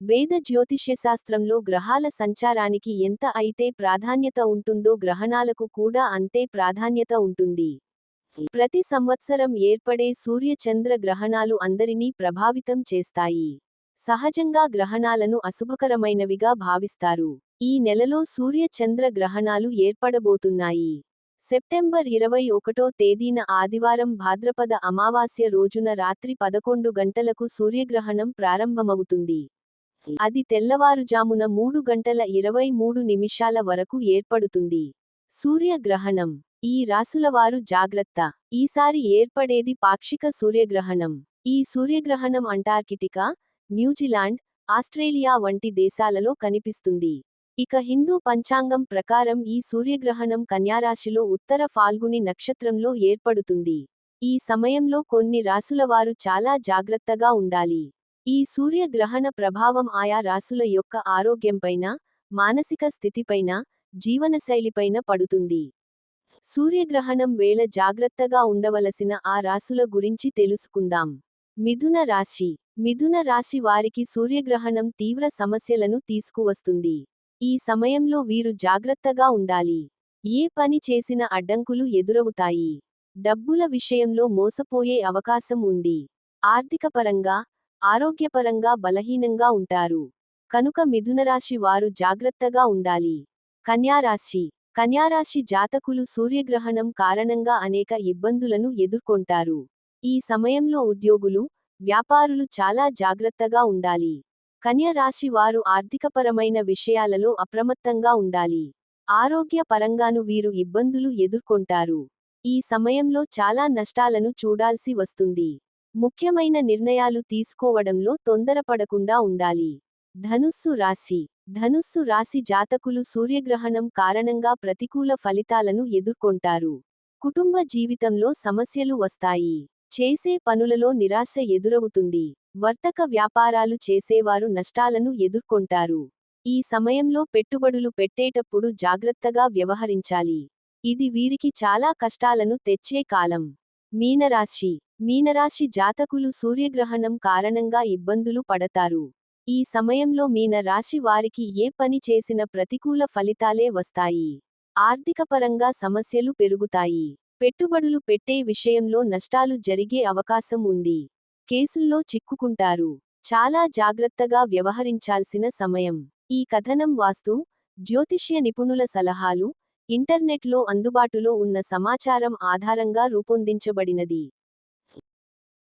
వేద జ్యోతిష్యశాస్త్రంలో గ్రహాల సంచారానికి ఎంత అయితే ప్రాధాన్యత ఉంటుందో గ్రహణాలకు కూడా అంతే ప్రాధాన్యత ఉంటుంది. ప్రతి సంవత్సరం ఏర్పడే సూర్యచంద్ర గ్రహణాలు అందరినీ ప్రభావితం చేస్తాయి. సహజంగా గ్రహణాలను అశుభకరమైనవిగా భావిస్తారు. ఈ నెలలో సూర్యచంద్ర గ్రహణాలు ఏర్పడబోతున్నాయి. సెప్టెంబర్ ఇరవై ఒకటో తేదీన ఆదివారం భాద్రపద అమావాస్య రోజున రాత్రి పదకొండు గంటలకు సూర్యగ్రహణం ప్రారంభమవుతుంది. అది తెల్లవారుజామున మూడు గంటల ఇరవై మూడు నిమిషాల వరకు ఏర్పడుతుంది. సూర్యగ్రహణం. ఈ రాసులవారు జాగ్రత్త. ఈసారి ఏర్పడేది పాక్షిక సూర్యగ్రహణం. ఈ సూర్యగ్రహణం అంటార్కిటికా న్యూజిలాండ్ ఆస్ట్రేలియా వంటి దేశాలలో కనిపిస్తుంది. ఇక హిందూ పంచాంగం ప్రకారం ఈ సూర్యగ్రహణం కన్యారాశిలో ఉత్తర ఫాల్గుని నక్షత్రంలో ఏర్పడుతుంది. ఈ సమయంలో కొన్ని రాసులవారు చాలా జాగ్రత్తగా ఉండాలి. ఈ సూర్యగ్రహణ ప్రభావం ఆయా రాసుల యొక్క ఆరోగ్యంపైన మానసిక స్థితిపైన జీవనశైలిపైన పడుతుంది. సూర్యగ్రహణం వేళ జాగ్రత్తగా ఉండవలసిన ఆ రాసుల గురించి తెలుసుకుందాం. మిథున రాశి. మిథున రాశి వారికి సూర్యగ్రహణం తీవ్ర సమస్యలను తీసుకువస్తుంది. ఈ సమయంలో వీరు జాగ్రత్తగా ఉండాలి. ఏ పని చేసిన అడ్డంకులు ఎదురవుతాయి. డబ్బుల విషయంలో మోసపోయే అవకాశం ఉంది. ఆర్థికపరంగా ఆరోగ్యపరంగా బలహీనంగా ఉంటారు. కనుక మిథునరాశి వారు జాగ్రత్తగా ఉండాలి. కన్యారాశి. కన్యారాశి జాతకులు సూర్యగ్రహణం కారణంగా అనేక ఇబ్బందులను ఎదుర్కొంటారు. ఈ సమయంలో ఉద్యోగులు వ్యాపారులు చాలా జాగ్రత్తగా ఉండాలి. కన్యరాశి వారు ఆర్థికపరమైన విషయాలలో అప్రమత్తంగా ఉండాలి. ఆరోగ్య పరంగాను వీరు ఇబ్బందులు ఎదుర్కొంటారు. ఈ సమయంలో చాలా నష్టాలను చూడాల్సి వస్తుంది. ముఖ్యమైన నిర్ణయాలు తీసుకోవడంలో తొందరపడకుండా ఉండాలి. ధనుస్సు రాశి. ధనుస్సు రాశి జాతకులు సూర్యగ్రహణం కారణంగా ప్రతికూల ఫలితాలను ఎదుర్కొంటారు. కుటుంబ జీవితంలో సమస్యలు వస్తాయి. చేసే పనులలో నిరాశ ఎదురవుతుంది. వర్తక వ్యాపారాలు చేసేవారు నష్టాలను ఎదుర్కొంటారు. ఈ సమయంలో పెట్టుబడులు పెట్టేటప్పుడు జాగ్రత్తగా వ్యవహరించాలి. ఇది వీరికి చాలా కష్టాలను తెచ్చే కాలం. మీనరాశి. మీనరాశి జాతకులు సూర్యగ్రహణం కారణంగా ఇబ్బందులు పడతారు. ఈ సమయంలో మీన రాశి వారికి ఏ పని చేసిన ప్రతికూల ఫలితాలే వస్తాయి. ఆర్థికపరంగా సమస్యలు పెరుగుతాయి. పెట్టుబడులు పెట్టే విషయంలో నష్టాలు జరిగే అవకాశం ఉంది. కేసుల్లో చిక్కుకుంటారు. చాలా జాగ్రత్తగా వ్యవహరించాల్సిన సమయం. ఈ కథనం వాస్తు జ్యోతిష్య నిపుణుల సలహాలు ఇంటర్నెట్లో అందుబాటులో ఉన్న సమాచారం ఆధారంగా రూపొందించబడినది.